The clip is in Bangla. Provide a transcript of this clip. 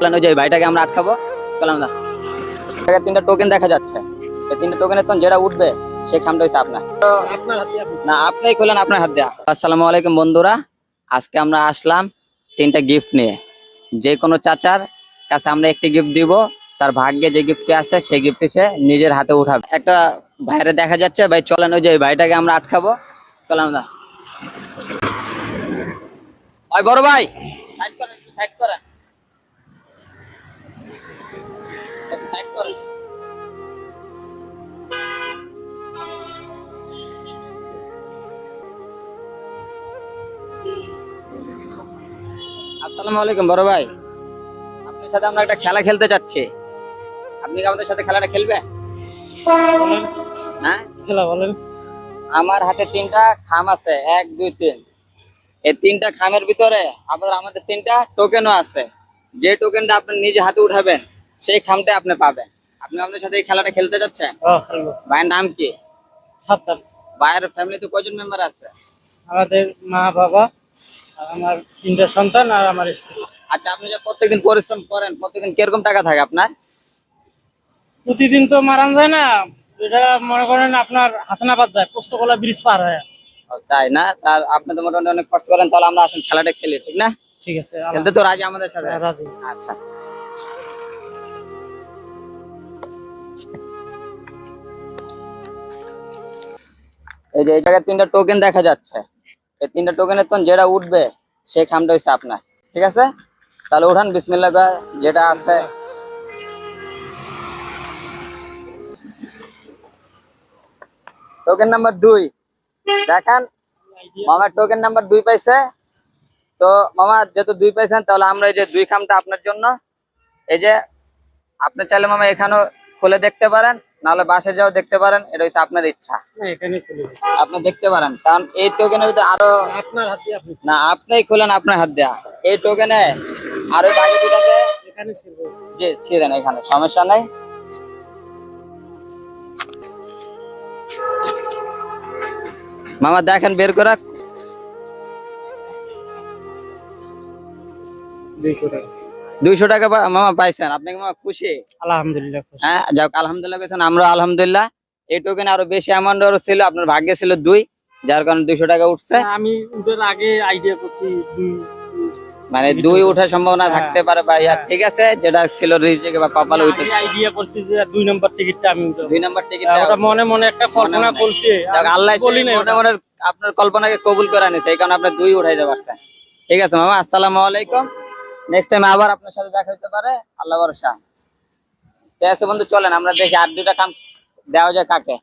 বললেন, ওই যে ভাইটাকে আমরা আটকাবো? বললাম, না। তিনটা টোকেন দেখা যাচ্ছে। এই তিনটা টোকেনের তো যেটা উঠবে সেই খামটা হচ্ছে আপনার। না, আপনিই খোলেন আপনার হাত দেওয়া আসসালামু আলাইকুম বন্ধুরা, আজকে আমরা আসলাম তিনটা গিফট নিয়ে। যে কোনো চাচার কাছে আমরা একটি গিফট দিব, তার ভাগ্যে যে গিফটটি আছে, সেই গিফটটি সে নিজের হাতে উঠাবে। একটা ভাইরে দেখা যাচ্ছে, ভাই, চলেন, ওই যে ভাইটাকে আমরা আটকাবো। চলাম না। বড় ভাই! সাইড করেন। আসসালামু আলাইকুম বড় ভাই। আপনার সাথে আমরা একটা খেলা খেলতে চাচ্ছি। আপনি কি আমাদের সাথে খেলাটা খেলবেন বলেন। হ্যাঁ? খেলা বলেন। আমার হাতে তিনটা খাম আছে এক দুই তিন। এই তিনটা খামের ভিতরে আবার আমাদের তিনটা টোকেনও আছে। যে টোকেনটা আপনি নিজে হাতে উঠাবেন সেই খামটা আপনি পাবেন। আপনি আমাদের সাথে এই খেলাটা খেলতে যাচ্ছেন ও ভাইয়ের নাম কি? সাতটার ভাইয়ের ফ্যামিলিতে কয়জন মেম্বার আছে? আমাদের মা বাবা আর আমার তিনটা সন্তান আর আমার স্ত্রী। আচ্ছা আপনি যে প্রত্যেকদিন পরিশ্রম করেন প্রত্যেকদিন কীরকম টাকা থাকে আপনার? প্রতিদিন তো মারান যায় না এটা মনে করেন আপনার হাসনাবাদ যায় পোস্তকলা ব্রিজ পার হয়। তাই না? তার আপনি তো মোটামুটি অনেক কষ্ট করেন তাহলে আমরা আসেন খেলাটা খেলি ঠিক না? ঠিক আছে খেলতে তো রাজি আমাদের সাথে। রাজি। আচ্ছা। এই যে এই জায়গায় তিনটা টোকেন দেখা যাচ্ছে। এই তিনটা টোকেনের তো যেটা উঠবে, সেই খামটা হচ্ছে আপনার। ঠিক আছে? তাহলে উঠান বিসমিল্লা যেটা আছে। টোকেন নাম্বার দুই। দেখান, মামার টোকেন নাম্বার দুই পাইছে। তো মামা, যেহেতু দুই পাইছেন, তাহলে আমরা এই যে দুই খামটা আপনার জন্য, এই যে, আপনি চাইলে মামা এখানেও খুলে দেখতে পারেন। নাহলে বাসে যাও দেখতে পারেন এটা হচ্ছে আপনার ইচ্ছা। দিই। আপনি দেখতে পারেন কারণ এই টোকেনের ভিতরে আরও আপনার হাতে আপনি না আপনিই খুলেন আপনার হাত দেয়া। এই টোকেনে আর ওই বাকি দুটাতে যে ছিলেন এখানে সমস্যা নাই। মামা দেখেন বের করে দুইশো টাকা। দুইশো টাকা মামা পাইছেন। আপনি কি মামা খুশি? আলহামদুলিল্লাহ। হ্যাঁ যাক আলহামদুলিল্লাহ কেছেন আমরা আলহামদুলিল্লাহ। এই টোকেন আরও বেশি অ্যামাউন্ট আরও ছিল আপনার ভাগ্যে ছিল দুই যার কারণে দুইশো টাকা উঠছে। আমি উঠের আগে আইডিয়া করছি মানে দুই ওঠার সম্ভাবনা থাকতে পারে ভাই। আর ঠিক আছে যেটা ছিল রিজিকে বা কপালে উঠে আইডিয়া করছি যে দুই নম্বর টিকিটটা আমি দুই নম্বর টিকিট ওটা মনে মনে একটা কল্পনা মনে। করছে। আল্লাহ বলি নাই মনে। মনে আপনার কল্পনাকে কবুল করে আনিছে এই কারণে আপনি দুই উঠাইতে পারছেন ঠিক আছে মামা আসসালামু আলাইকুম। নেক্সট টাইম আবার আপনার সাথে দেখা হতে পারে। আল্লাহ ভরসা। ঠিক আছে বন্ধু, চলেন, আমরা দেখি আর দুটা কাম দেওয়া যায় কাকে।